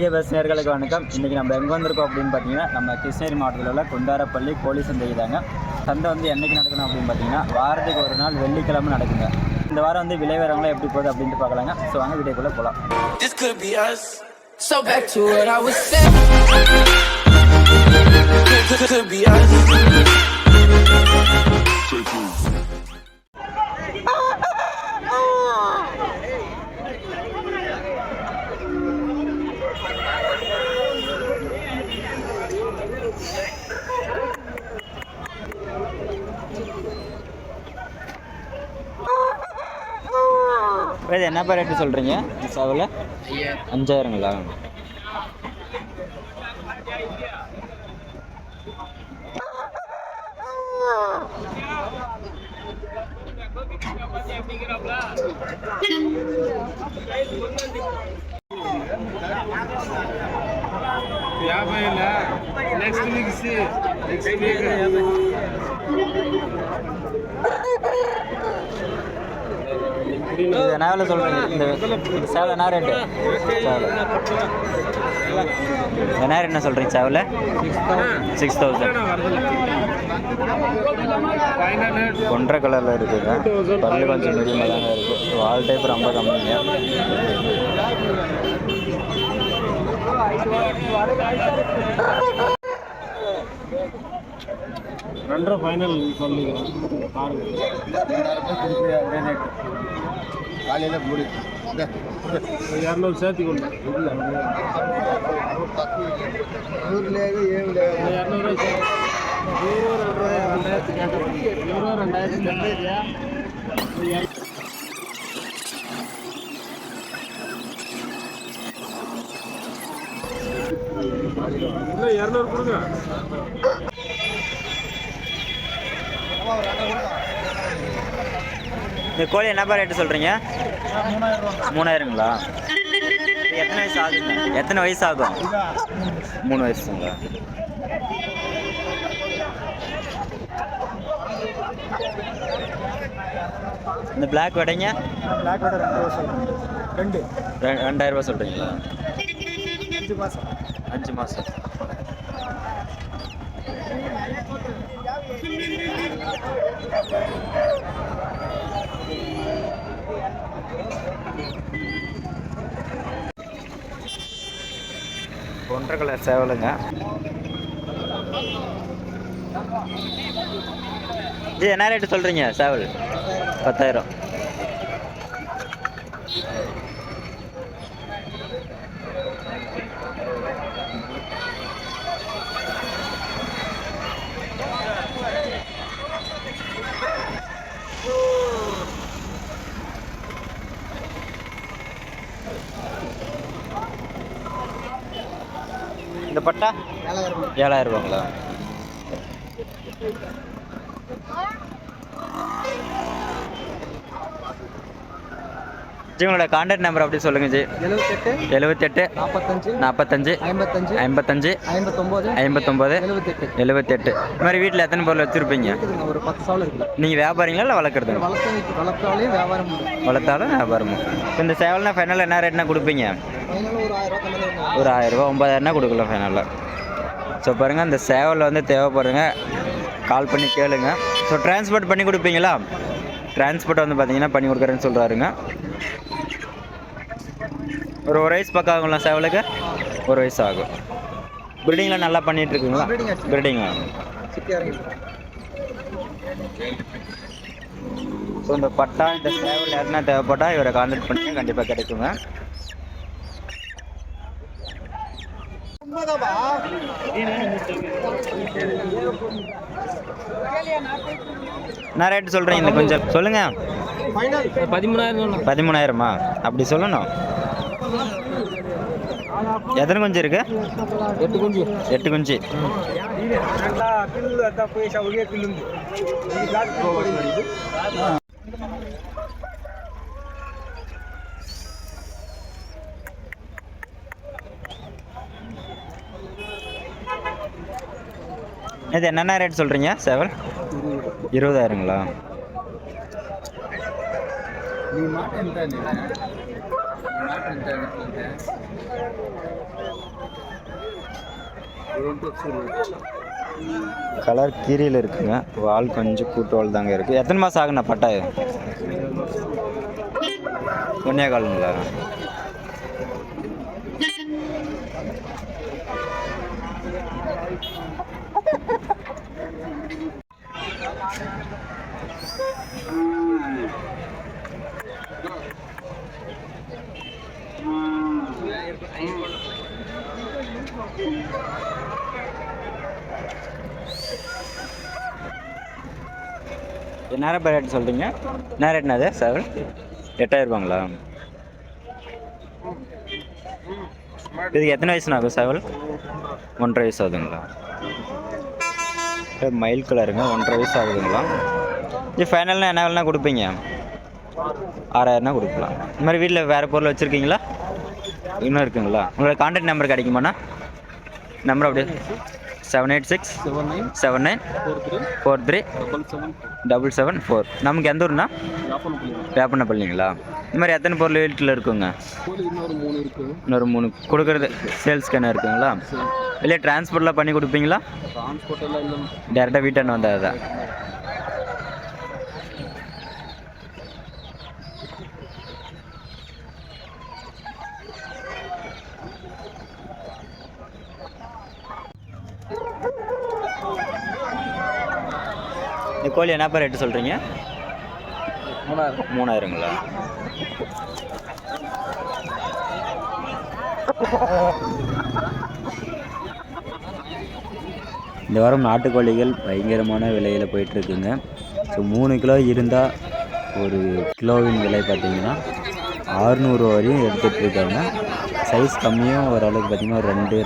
மல்லிகை பஸ் நேர்களுக்கு வணக்கம். இன்றைக்கி நம்ம எங்கே வந்திருக்கோம் அப்படின்னு பார்த்தீங்கன்னா நம்ம கிருஷ்ணகிரி மாவட்டத்தில் உள்ள குண்டாரப்பள்ளி கோழி சந்தை தாங்க. சந்தை வந்து என்றைக்கு நடக்கணும் அப்படின்னு பார்த்தீங்கன்னா வாரத்துக்கு ஒரு நாள் வெள்ளிக்கிழமை நடக்குங்க. இந்த வாரம் வந்து விலை வரவங்களாம் எப்படி போகுது அப்படின்ட்டு பார்க்கலாங்க. ஸோ வாங்க வீடியோக்குள்ளே போகலாம் இது என்னப்பா ரேட்டு சொல்கிறீங்க சாவில் அஞ்சாயிரங்களா యాభై నెక్స్ట్ వీక్ నెక్స్ట్ వీక్ இது என்ன சொல்கிறீங்க இந்த இந்த சேவல் என்ன? ரேட்டு சேவல் நேரம் என்ன சொல்கிறீங்க சேவல்? சிக்ஸ் தௌசண்ட் ஒன்றரை கலரில் இருக்குங்க பல்லு கொஞ்சம் மீடியமாக தாங்க இருக்குது வால் டைப் ரொம்ப கம்மிங்க. ரெண்டரை ஃபைனல் சொல்லிக்கிறேன். பாருங்க. காலையில் மூடி இரநூறு சேர்த்து கொண்டு நூறுலேயே ஏழு இரநூறு ரெண்டாயிரத்தி கேட்டேன் இருபது ரெண்டாயிரத்தி இல்லை இரநூறு கொடுங்க இந்த கோழி என்னப்பா ரேட்டு சொல்கிறீங்க மூணாயிரங்களா? எத்தனை வயசு ஆகுங்க எத்தனை வயசு ஆகும் மூணு வயசுங்களா இந்த பிளாக் வடைங்க? பிளாக் வாட்டர் ரெண்டு வருஷம் ரெண்டு. ரெ- ரெண்டாயிரம் ரூபாய் சொல்கிறீங்களா அஞ்சு மாதம் அஞ்சு மாதம் ஒன்றரை கலர் சேவலுங்க. இது என்ன ரேட்டு சொல்கிறீங்க சேவல்? பத்தாயிரம். இந்த பட்டா? ஏழாயிரம் ரூபாங்களா? ஜி உங்களோட கான்டாக்ட் நம்பர் அப்படி சொல்லுங்க ஜி. எழுபத்தெட்டு எழுபத்தெட்டு நாற்பத்தஞ்சு நாற்பத்தஞ்சு ஐம்பத்தஞ்சு ஐம்பத்தஞ்சு ஐம்பத்தொம்போது ஐம்பத்தொம்போது எழுபத்தெட்டு எழுபத்தெட்டு இந்த மாதிரி வீட்டில் எத்தனை பொருள் வச்சுருப்பீங்க? ஒரு பத்து சாவல் இருக்குது நீங்கள் வியாபாரிங்களா இல்லை வளர்க்குறதுங்க வளர்த்து வளர்த்தாலையும் வியாபாரம் வளர்த்தாலும் வியாபாரமும் இந்த சேவல்னா ஃபைனல் என்ன ரேட்னா கொடுப்பீங்க? ஒரு ஆயிரரூபா ஒம்பதாயிரம்னா கொடுக்கலாம். ஃபைனலில் ஸோ பாருங்கள் இந்த சேவல் வந்து தேவைப்படுங்க கால் பண்ணி கேளுங்க. ஸோ டிரான்ஸ்போர்ட் பண்ணி கொடுப்பீங்களா? டிரான்ஸ்போர்ட் வந்து பார்த்தீங்கன்னா பண்ணி கொடுக்குறேன்னு சொல்கிறாருங்க ஒரு ஒரு வயசு பக்கம் ஆகுங்களா சேவலுக்கு ஒரு வயசு ஆகும். பில்டிங்கில் நல்லா பண்ணிட்டு இருக்குங்களா. பில்டிங் ஸோ இந்த பட்டா இந்த சேவல் யாருன்னா தேவைப்பட்டா இவரை கான்டாக்ட் பண்ணி கண்டிப்பாக கிடைக்குங்க. என்ன ரேட்டு சொல்கிறீங்க இந்த கொஞ்சம். சொல்லுங்கள் ஃபைனல் பதிமூணாயிரம் பதிமூணாயிரமா? அப்படி சொல்லணும். எத்தனை குஞ்சு இருக்கு? எட்டு குஞ்சு. எட்டு குஞ்சு. இது என்னென்ன ரேட் சொல்கிறீங்க சேவல் இருபதாயிரங்களா? கலர் கீரியில் இருக்குங்க. வால் கொஞ்சம் கூட்டோல் தாங்க இருக்குது எத்தனை மாதம் ஆகுண்ணா பட்டா ஒன்றே காலுங்களா? என்ன ரேட் சொல்கிறீங்க என்ன ரேட்னா அது? செவன் எட்டாயிரம் ரூபாங்களா இதுக்கு எத்தனை வயசுனா ஆகும் செவல் ஒன்றரை வயசு ஆகுதுங்களா? மயில் கலருங்க ஒன்றரை வயசு ஆகுதுங்களா? இது ஃபைனல்னா என்ன வேலைனா கொடுப்பீங்க? ஆறாயிரம்னா கொடுக்கலாம். இந்த மாதிரி வீட்டில் வேறு பொருள் வச்சுருக்கீங்களா? இன்னும் இருக்குங்களா? உங்களோட கான்டாக்ட் நம்பர் கிடைக்குமாண்ணா? நம்பர் அப்படியே seven eight six seven nine seven nine four three four three double seven double seven four நமக்கு எந்த ஊர்னா வேப்பனப்பள்ளிங்களா இந்த மாதிரி எத்தனை பொருள் வீட்டில் இருக்குங்க? இன்னொரு மூணு கொடுக்குறது சேல்ஸ்க்கு என்ன இருக்குங்களா? இல்லை டிரான்ஸ்போர்ட்லாம் பண்ணி கொடுப்பீங்களா? டேரெக்டாக வீட்டாண்ட வந்தால் தான் இந்த கோழி என்னப்பா ரேட்டு சொல்கிறீங்க மூணாயிரம். மூணாயிரங்களா? இந்த வாரம் நாட்டுக்கோழிகள் பயங்கரமான விலையில் போயிட்டுருக்குங்க. ஸோ மூணு கிலோ இருந்தால் ஒரு கிலோவின் விலை பார்த்தீங்கன்னா ஆறுநூறு வரையும் எடுத்துகிட்டு இருக்காங்க சைஸ் கம்மியும் ஓரளவுக்கு பார்த்தீங்கன்னா ஒரு ரெண்டு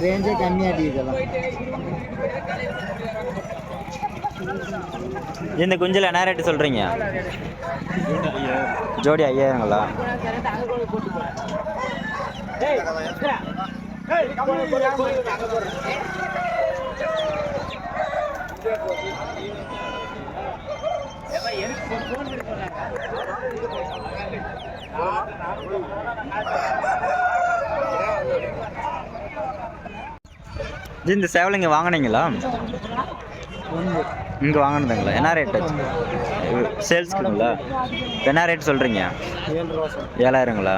இன்னைக்கு ரேஞ்சே கம்மியாட்டி இதெல்லாம். இந்த குஞ்சில் என்ன ரேட்டு சொல்கிறீங்க ஜோடி ஐயாயிரங்களா? ஜி, இந்த சேவல் இங்கே வாங்கினீங்களா இங்கே வாங்கினதுங்களா என்ன ரேட்டு சேல்ஸ்க்குங்களா என்ன ரேட் சொல்கிறீங்க ஏழாயிரங்களா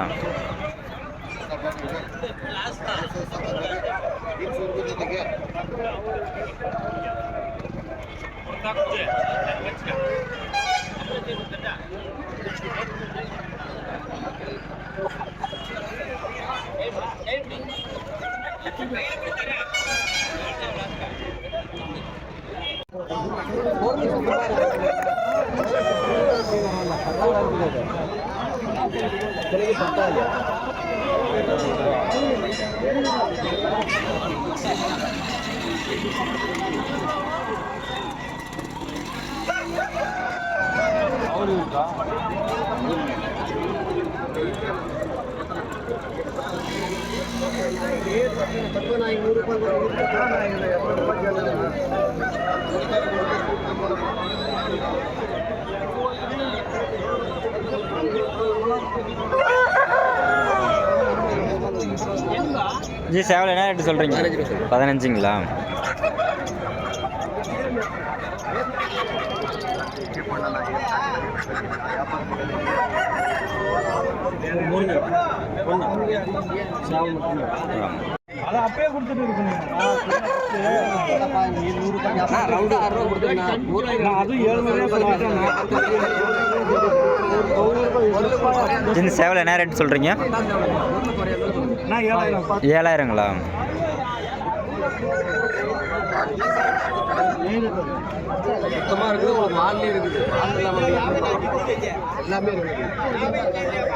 ஏழு நாய் சார் ஏழாயிரங்களா ஜி சேவல் என்ன ரேட்டு சொல்கிறீங்க பதினஞ்சுங்களா? அப்பயே கொடுத்துட்டு இருக்கணும் இந்த சேவல் என்ன ரேட் சொல்கிறீங்க ஏழாயிரங்களா? சுத்தமாக இருக்குது உங்களுக்கு மால்லே இருக்குது எல்லாமே இருக்குது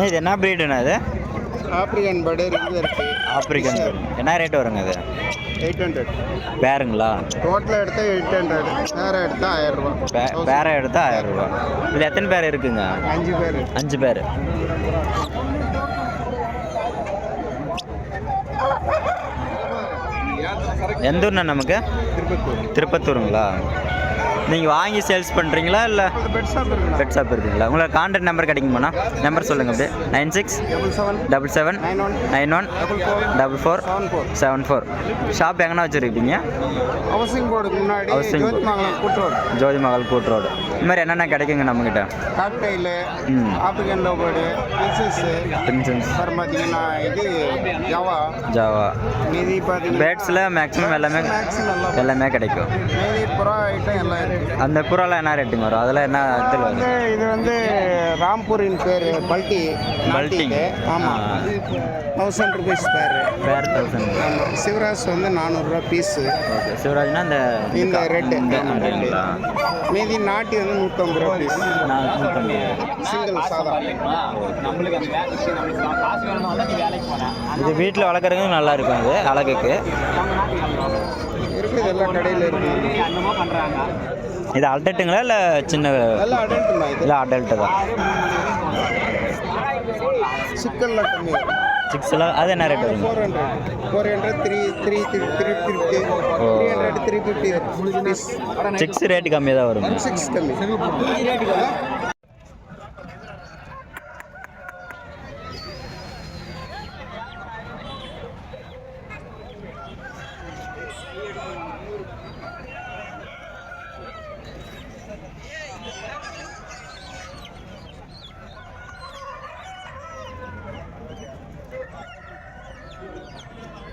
இது என்ன ப்ரீடுண்ணா அது ஆப்பிரிக்கன் பேர்டு இருக்குது ஆப்பிரிக்கன் என்ன ரேட் வருங்க அது எயிட் ஹண்ட்ரட். பேருங்களா? டோட்டலாக எடுத்தால் எயிட் ஹண்ட்ரட். வேறு எடுத்தால் ஆயிரம் ரூபா. பே பேரை எடுத்தால் ஆயிரம் ரூபா. இதில் எத்தனை பேர் இருக்குங்க? அஞ்சு பேர். அஞ்சு பேர். எந்த ஊர்ண்ணா நமக்கு? திருப்பத்தூர். திருப்பத்தூருங்களா? நீங்கள் வாங்கி சேல்ஸ் பண்ணுறீங்களா இல்லை பெட் ஷாப் இருக்குண்ணா பெட் ஷாப் இருக்குங்களா? உங்களுக்கு கான்டாக்ட் நம்பர் கிடைக்குமாண்ணா? நம்பர் சொல்லுங்கள் அப்படியே. Nine six double seven double seven nine one nine one double four double four seven four shop எங்கன்னா வச்சுருக்கீங்க? ஹவுசிங் போர்டுக்கு முன்னாடி கூட்டுரோடு ஜோதி மகள் கூட் ரோடு. இந்த மாதிரி என்னென்ன கிடைக்குங்க நம்மக்கிட்ட cockatiel African lovebird princess princess அப்புறம் பார்த்தீங்கன்னா இது ஜவா. ஜாவா. மீதி பார்த்தீங்கன்னா பேட்ஸில் மேக்ஸிமம் எல்லாமே எல்லாமே கிடைக்கும். மீதி புறா ஐட்டம் எல்லாம் அந்த புறாலாம் என்ன ரேட்டுங்க வரும்? அதெல்லாம் என்ன இதில் வரும்? வந்து இது வந்து ராம்பூரின் பேர் பல்டி. பல்டிங். ஆமாம் தௌசண்ட் ருபீஸ் பேர் பேர் தௌசண்ட் ஆமாம் சிவராஜ் வந்து நானூறுரூவா பீஸு ஓகே. சிவராஜ்னா இந்த இந்த ரெட்டு மீதி நாட்டி வந்து நூற்றம்பது ரூபா பீஸ் நூற்றம்பது சிங்கிள் சாதா. இது வீட்டில் வளர்க்குறதுக்கு நல்லா இருக்கும் இது அழகுக்கு. இருக்குது எல்லா கடையில் இருக்குது இது அல்டட்டுங்களா இல்லை சின்ன இல்லை அடல்ட்டு தான். சிக்கனில் கம்மி. சிக்ஸ்லாம் அது என்ன ரேட் வருங்க? Four hundred four hundred three three three three fifty three hundred three fifty six rate கம்மியாக தான் வருங்க. சிக்ஸ் கம்மி.